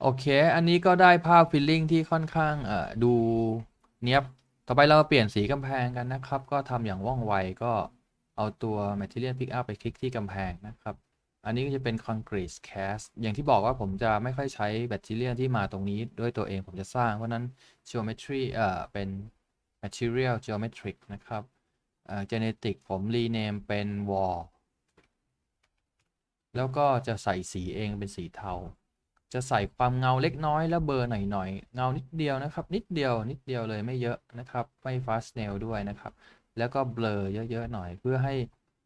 โอเค อันนี้ก็ได้ภาพฟิลลิ่งที่ค่อนข้างเอ่อดูเนียบ ต่อไปเราเปลี่ยนสีกำแพงกันนะครับ ก็ทำอย่างว่องไวก็เอาตัว Material Pickup ไปคลิกที่กำแพงนะครับ อันนี้ก็จะเป็น Concrete Cast อย่างที่บอกว่าผมจะไม่ค่อยใช้แบตเตอรี่ที่มาตรงนี้ด้วยตัวเองผมจะสร้าง เพราะฉะนั้น Geometry เอ่อเป็น Material Geometric นะครับเอ่อ Genetic ผม rename เป็น Wall แล้วก็จะใส่สีเองเป็นสีเทา จะใส่ความเงาเล็กน้อยแล้วเบอร์หน่อยๆ เงานิดเดียวนะครับ นิดเดียวนิดเดียวเลยไม่เยอะนะครับ ไม่ fast nail ด้วยนะครับ แล้วก็เบลอเยอะๆหน่อยเพื่อให้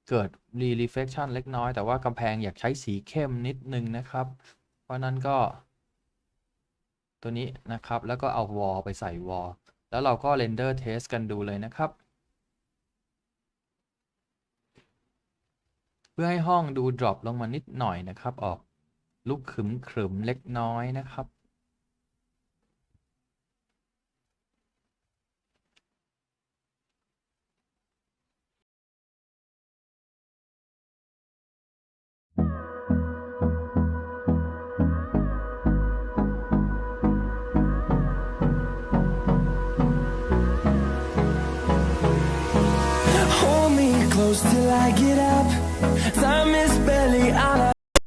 เกิด re reflection เล็กน้อย แต่ว่ากำแพงอยากใช้สีเข้มนิดนึงนะครับ เพราะนั้นก็ ตัวนี้นะครับแล้วก็เอา wall ไปใส่ wall แล้วเราก็ render test กันดูเลยนะครับเพื่อให้ห้องดู drop ลงมานิดหน่อยนะครับ ออก ลุกขึมขรึมๆเล็กน้อยนะครับ Hold me close till I get up. Time is barely